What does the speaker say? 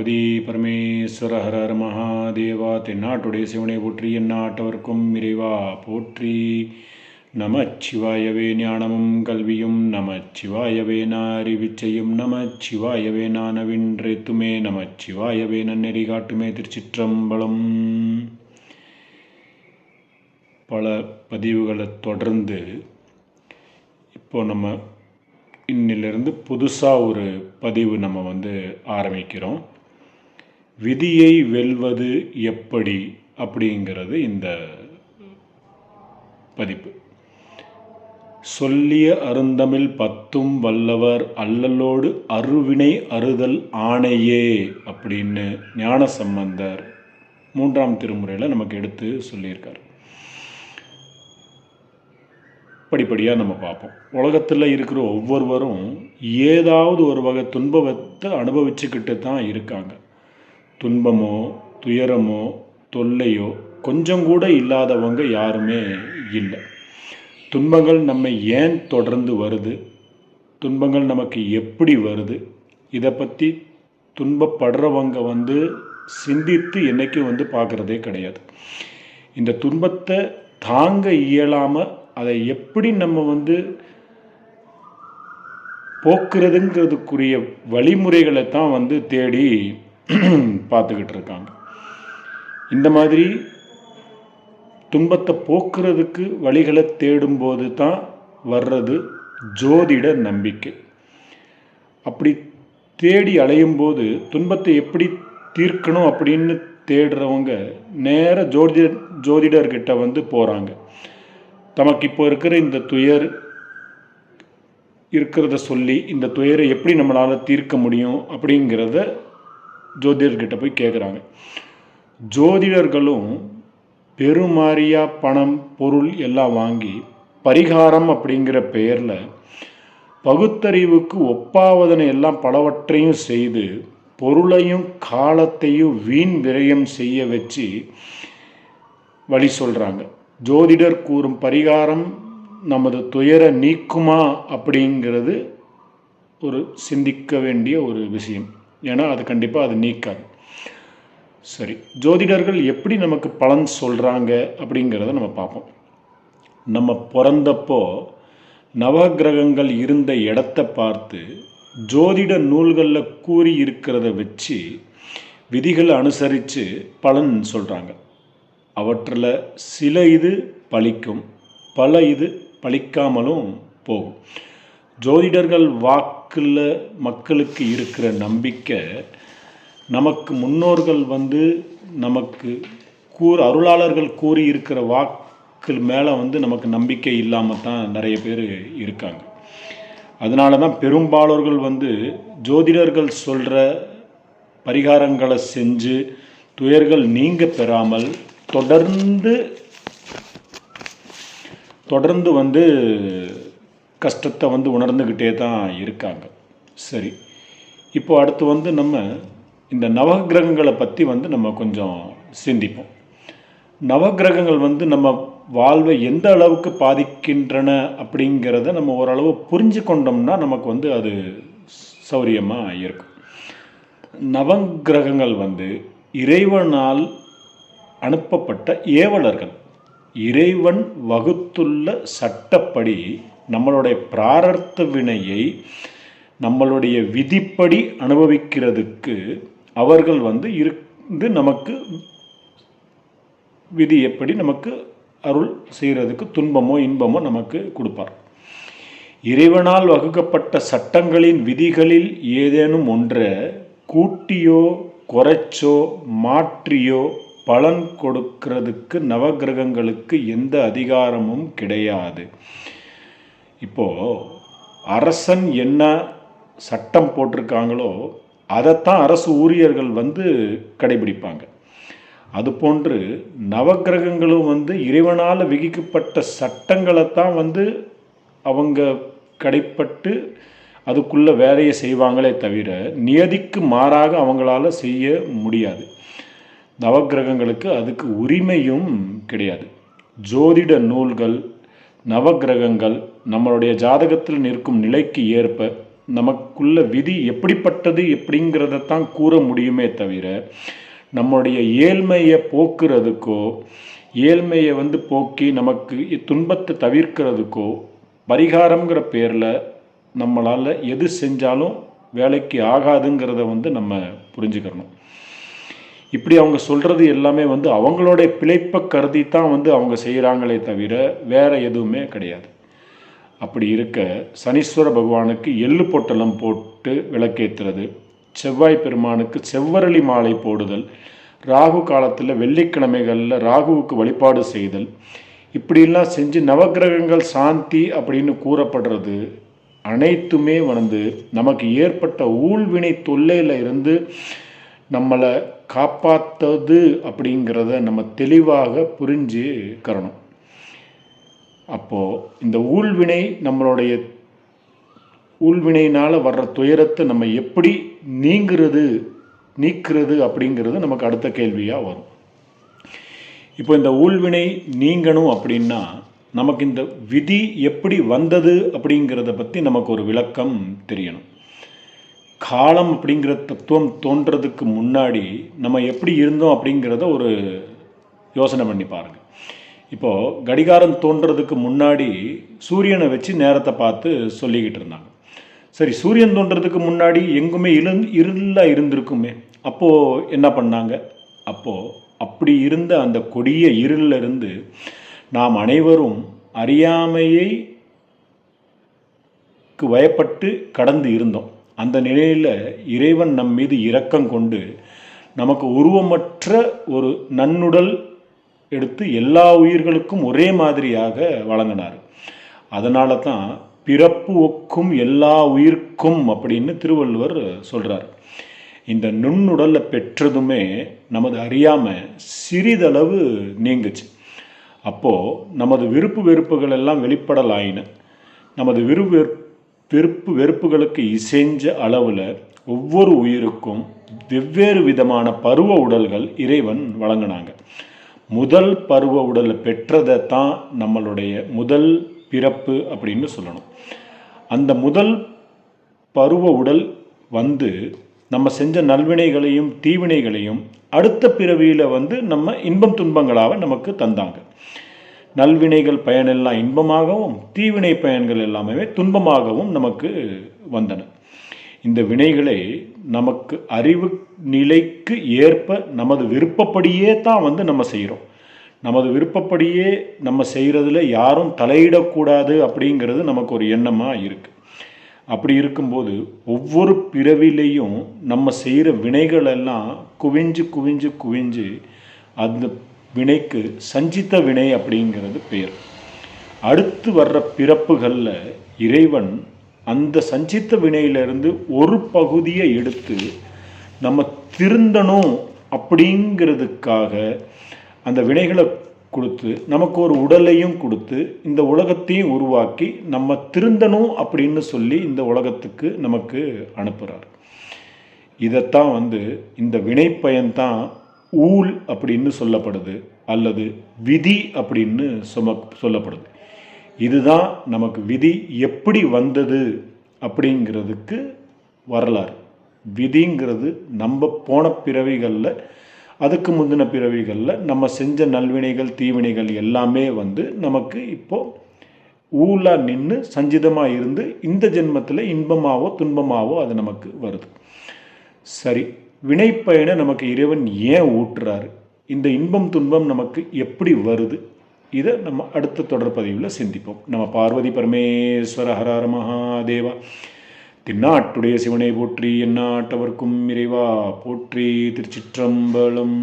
பகவதி பரமேஸ்வர ஹரர் மகாதேவா தென்னாட்டுடைய சிவனை போற்றி எந்நாட்டவர்க்கும் இறைவா போற்றி. நமச்சிவாயவே ஞானமும் கல்வியும் நமச்சிவாயவே அறிவிச்சையும் நமச்சிவாயவே நானவின்றேத்துமே நமச்சிவாயவே நன்னெறி காட்டுமே திருச்சிற்றம்பலம். பல பதிவுகளை தொடர்ந்து இப்போ நம்ம இன்னிலிருந்து புதுசாக ஒரு பதிவு நம்ம வந்து ஆரம்பிக்கிறோம். விதியை வெல்வது எப்படி அப்படிங்கிறது இந்த பதிப்பு. சொல்லிய அருந்தமிழ் பத்தும் வல்லவர் அல்லலோடு அருவினை அறுதல் ஆணையே அப்படின்னு ஞான சம்பந்தர் மூன்றாம் திருமுறையில் நமக்கு எடுத்து சொல்லியிருக்கார். படிப்படியாக நம்ம பார்ப்போம். உலகத்தில் இருக்கிற ஒவ்வொருவரும் ஏதாவது ஒரு வகை துன்பத்தை அனுபவிச்சுக்கிட்டு தான் இருக்காங்க. துன்பமோ துயரமோ தொல்லையோ கொஞ்சம் கூட இல்லாதவங்க யாருமே இல்லை. துன்பங்கள் நம்ம ஏன் தொடர்ந்து வருது? துன்பங்கள் நமக்கு எப்படி வருது? இதை பற்றி துன்பப்படுறவங்க வந்து சிந்தித்து என்றைக்கும் வந்து பார்க்குறதே கிடையாது. இந்த துன்பத்தை தாங்க இயலாமல் அதை எப்படி நம்ம வந்து போக்குறதுங்கிறதுக்குரிய வழிமுறைகளை தான் வந்து தேடி பார்த்துக்கிட்டு இருக்காங்க இந்த மாதிரி துன்பத்தை போக்குறதுக்கு வழிகளை தேடும்போது தான் வர்றது ஜோதிட நம்பிக்கை. அப்படி தேடி அலையும் போது துன்பத்தை எப்படி தீர்க்கணும் அப்படின்னு தேடுறவங்க நேர ஜோதிட ஜோதிடர்கிட்ட வந்து போகிறாங்க தமக்கு இப்போ இருக்கிற இந்த துயர் இருக்கிறத சொல்லி இந்த துயரை எப்படி நம்மளால் தீர்க்க முடியும் அப்படிங்கிறத ஜோதிடர்கிட்ட போய் கேட்குறாங்க ஜோதிடர்களும் பெருமாரியாக பணம் பொருள் எல்லாம் வாங்கி பரிகாரம் அப்படிங்கிற பெயரில் பகுத்தறிவுக்கு ஒப்பாவதனை எல்லாம் பலவற்றையும் செய்து பொருளையும் காலத்தையும் வீண் விரயம் செய்ய வச்சு வழி சொல்கிறாங்க ஜோதிடர் கூறும் பரிகாரம் நமது துயர நீக்குமா அப்படிங்கிறது ஒரு சிந்திக்க வேண்டிய ஒரு விஷயம். ஏன்னா அது கண்டிப்பாக அது நீக்காது. சரி ஜோதிடர்கள் எப்படி நமக்கு பலன் சொல்கிறாங்க அப்படிங்கிறத நம்ம பார்ப்போம். நம்ம பிறந்தப்போ நவகிரகங்கள் இருந்த இடத்த பார்த்து ஜோதிட நூல்களில் கூறி இருக்கிறத வச்சு விதிகளை அனுசரித்து பலன் சொல்கிறாங்க அவற்றில் சில இது பழிக்கும் பல இது பழிக்காமலும் போகும். ஜோதிடர்கள் வாக்கில் மக்களுக்கு இருக்கிற நம்பிக்கை நமக்கு முன்னோர்கள் வந்து நமக்கு கூர் அருளாளர்கள் கூறி இருக்கிற வாக்கு மேலே வந்து நமக்கு நம்பிக்கை இல்லாமல் தான் நிறைய பேர் இருக்காங்க. அதனால தான் பெரும்பாலோர்கள் வந்து ஜோதிடர்கள் சொல்கிற பரிகாரங்களை செஞ்சு துயர்கள் நீங்க பெறாமல் தொடர்ந்து தொடர்ந்து வந்து கஷ்டத்தை வந்து உணர்ந்துக்கிட்டே தான் இருக்காங்க. சரி. இப்போ அடுத்து வந்து நம்ம இந்த நவகிரகங்களை பற்றி வந்து நம்ம கொஞ்சம் சிந்திப்போம். நவகிரகங்கள் வந்து நம்ம வாழ்வை எந்த அளவுக்கு பாதிக்கின்றன அப்படிங்கிறத நம்ம ஓரளவு புரிஞ்சு கொண்டோம்னா நமக்கு வந்து அது சௌரியமாக இருக்கும். நவகிரகங்கள் வந்து இறைவனால் அனுப்பப்பட்ட ஏவலர்கள். இறைவன் வகுத்துள்ள சட்டப்படி நம்மளுடைய பிராரர்த்த வினையை நம்மளுடைய விதிப்படி அனுபவிக்கிறதுக்கு அவர்கள் வந்து இருந்து நமக்கு விதி எப்படி நமக்கு அருள் செய்கிறதுக்கு துன்பமோ இன்பமோ நமக்கு கொடுப்பார். இறைவனால் வகுக்கப்பட்ட சட்டங்களின் விதிகளில் ஏதேனும் ஒன்றை கூட்டியோ குறைச்சோ மாற்றியோ பலன் கொடுக்கிறதுக்கு நவகிரகங்களுக்கு எந்த அதிகாரமும் கிடையாது. இப்போ அரசன் என்ன சட்டம் போட்டிருக்காங்களோ அதைத்தான் அரசு ஊழியர்கள் வந்து கடைபிடிப்பாங்க. அதுபோன்று நவகிரகங்களும் வந்து இறைவனால் விதிக்கப்பட்ட சட்டங்களை தான் வந்து அவங்க கடைப்பட்டு அதுக்குள்ளே வேலையை செய்வாங்களே தவிர நியதிக்கு மாறாக அவங்களால செய்ய முடியாது. நவகிரகங்களுக்கு அதுக்கு உரிமையும் கிடையாது. ஜோதிட நூல்கள் நவகிரகங்கள் நம்மளுடைய ஜாதகத்தில் நிற்கும் நிலைக்கு ஏற்ப நமக்குள்ள விதி எப்படிப்பட்டது எப்படிங்கிறதத்தான் கூற முடியுமே தவிர நம்முடைய ஏழ்மையை போக்குறதுக்கோ ஏழ்மையை வந்து போக்கி நமக்கு துன்பத்தை தவிர்க்கிறதுக்கோ பரிகாரங்கிற பேரில் நம்மளால் எது செஞ்சாலும் வேலைக்கு ஆகாதுங்கிறத வந்து நம்ம புரிஞ்சுக்கிறணும் இப்படி அவங்க சொல்கிறது எல்லாமே வந்து அவங்களுடைய பிழைப்பை கருதி தான் வந்து அவங்க செய்கிறாங்களே தவிர வேறு எதுவுமே கிடையாது. அப்படி இருக்க சனீஸ்வர பகவானுக்கு எள்ளு பொட்டலம் போட்டு விளக்கேற்றுறது செவ்வாய் பெருமானுக்கு செவ்வரளி மாலை போடுதல் ராகு காலத்தில் வெள்ளிக்கிழமைகளில் ராகுவுக்கு வழிபாடு செய்தல் இப்படிலாம் செஞ்சு நவகிரகங்கள் சாந்தி அப்படின்னு கூறப்படுறது அனைத்துமே வந்து நமக்கு ஏற்பட்ட ஊழ்வினை தொல்லையில் இருந்து நம்மளை காப்பாற்றுது அப்படிங்கிறத நம்ம தெளிவாக புரிஞ்சுக்கிறணும் அப்போது இந்த ஊழ்வினை நம்மளுடைய ஊழ்வினையினால் வர்ற துயரத்தை நம்ம எப்படி நீங்கிறது நீக்கிறது அப்படிங்கிறது நமக்கு அடுத்த கேள்வியாக வரும். இப்போ இந்த ஊழ்வினை நீங்கணும் அப்படின்னா நமக்கு இந்த விதி எப்படி வந்தது அப்படிங்கிறத பற்றி நமக்கு ஒரு விளக்கம் தெரியணும். காலம் அப்படிங்கிற தத்துவம் தோன்றதுக்கு முன்னாடி நம்ம எப்படி இருந்தோம் அப்படிங்கிறத ஒரு யோசனை பண்ணி பாருங்கள் இப்போது கடிகாரம் தோன்றதுக்கு முன்னாடி சூரியனை வச்சு நேரத்தை பார்த்து சொல்லிக்கிட்டு இருந்தாங்க. சரி சூரியன் தோன்றதுக்கு முன்னாடி எங்குமே இரு இருளாக இருந்திருக்குமே. அப்போது என்ன பண்ணாங்க? அப்போது அப்படி இருந்த அந்த கொடிய இருளில் இருந்து நாம் அனைவரும் அறியாமையை வயப்பட்டு கடந்து இருந்தோம். அந்த நிலையில் இறைவன் நம் மீது இரக்கம் கொண்டு நமக்கு உருவமற்ற ஒரு நன்னுடல் எடுத்து எல்லா உயிர்களுக்கும் ஒரே மாதிரியாக வழங்கினார். அதனால தான் பிறப்பு ஒக்கும் எல்லா உயிர்க்கும் அப்படின்னு திருவள்ளுவர் சொல்கிறார் இந்த நுண்ணுடலை பெற்றதுமே நமது அறியாமல் சிறிதளவு நீங்குச்சு. அப்போது நமது விருப்பு வெறுப்புகள் எல்லாம் வெளிப்படலாயின. நமது விருப்பு வெறுப்பு வெறுப்புகளுக்கு இசைஞ்ச அளவில் ஒவ்வொரு உயிருக்கும் வெவ்வேறு விதமான பருவ உடல்கள் இறைவன் வழங்கினாங்க. முதல் பருவ உடலை பெற்றதை தான் நம்மளுடைய முதல் பிறப்பு அப்படின்னு சொல்லணும். அந்த முதல் பருவ உடல் வந்து நம்ம செஞ்ச நல்வினைகளையும் தீவினைகளையும் அடுத்த பிறவியில் வந்து நம்ம இன்பம் துன்பங்களாக நமக்கு தந்தாங்க. நல்வினைகள் பயனெல்லாம் இன்பமாகவும் தீவினை பயன்கள் எல்லாமே துன்பமாகவும் நமக்கு வந்தன. இந்த வினைகளை நமக்கு அறிவு நிலைக்கு ஏற்ப நமது விருப்பப்படியே தான் வந்து நம்ம செய்கிறோம். நமது விருப்பப்படியே நம்ம செய்கிறதுல யாரும் தலையிடக்கூடாது அப்படிங்கிறது நமக்கு ஒரு எண்ணமாக இருக்குது அப்படி இருக்கும்போது ஒவ்வொரு பிறவிலையும் நம்ம செய்கிற வினைகள் எல்லாம் குவிஞ்சு குவிஞ்சு குவிஞ்சு அந்த வினைக்கு சஞ்சித்த வினை அப்படிங்கிறது பெயர் அடுத்து வர்ற பிறப்புகளில் இறைவன் அந்த சஞ்சித்த வினையிலிருந்து ஒரு பகுதியை எடுத்து நம்ம திருந்தணும் அப்படிங்கிறதுக்காக அந்த வினைகளை கொடுத்து நமக்கு ஒரு உடலையும் கொடுத்து இந்த உலகத்தையும் உருவாக்கி நம்ம திருந்தணும் அப்படின்னு சொல்லி இந்த உலகத்துக்கு நமக்கு அனுப்புகிறார் இதைத்தான் வந்து இந்த வினைப்பயன்தான் ஊழ் அப்படின்னு சொல்லப்படுது அல்லது விதி அப்படின்னு சொம சொல்லப்படுது. இதுதான் நமக்கு விதி எப்படி வந்தது அப்படிங்கிறதுக்கு வரலாறு. விதிங்கிறது நம்ம போன பிறவிகளில் அதுக்கு முந்தின பிறவிகளில் நம்ம செஞ்ச நல்வினைகள் தீவினைகள் எல்லாமே வந்து நமக்கு இப்போது ஊலாக நின்று சஞ்சிதமாக இருந்து இந்த ஜென்மத்தில் இன்பமாகவோ துன்பமாகவோ அது நமக்கு வருது. சரி வினைப்பயனை நமக்கு இறைவன் ஏன் ஊட்டுறாரு? இந்த இன்பம் துன்பம் நமக்கு எப்படி வருது? இதை நம்ம அடுத்த தொடர்பதிவில் சிந்திப்போம். நம்ம பார்வதி பரமேஸ்வர ஹரஹர மகாதேவா. தின்னாட்டுடைய சிவனை போற்றி எந்நாட்டவர்க்கும் இறைவா. போற்றி திருச்சிற்றம்பலம்.